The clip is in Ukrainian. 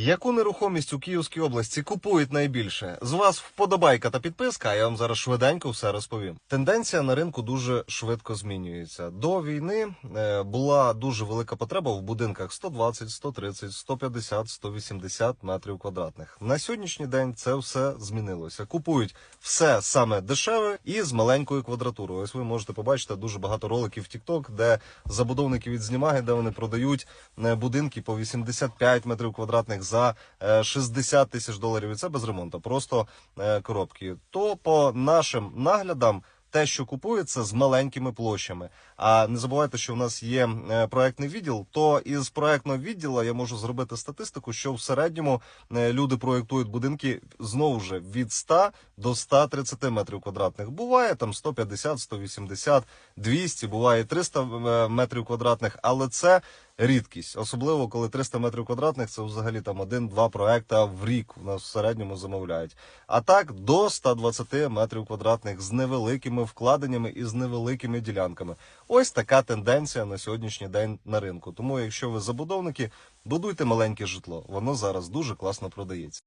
Яку нерухомість у Київській області купують найбільше? З вас вподобайка та підписка, а я вам зараз швиденько все розповім. Тенденція на ринку дуже швидко змінюється. До війни е, була дуже велика потреба в будинках 120, 130, 150, 180 метрів квадратних. На сьогоднішній день це все змінилося. Купують все саме дешеве і з маленькою квадратурою. Ось ви можете побачити дуже багато роликів в TikTok, де забудовники відзнімаги, де вони продають е, будинки по 85 метрів квадратних за е, 60 тисяч доларів. І це без ремонту, просто е, коробки. То по нашим наглядам. Те, що купується з маленькими площами. А не забувайте, що в нас є е, проектний відділ. То із проектного відділу я можу зробити статистику, що в середньому е, люди проєктують будинки знову ж від 100 до 130 метрів квадратних. Буває там 150, 180, 200, буває 300 е, метрів квадратних, але це рідкість, особливо коли 300 метрів квадратних це взагалі там один-два проекта в рік у нас в середньому замовляють. А так до 120 метрів квадратних з невеликими вкладеннями і з невеликими ділянками. Ось така тенденція на сьогоднішній день на ринку. Тому, якщо ви забудовники, будуйте маленьке житло. Воно зараз дуже класно продається.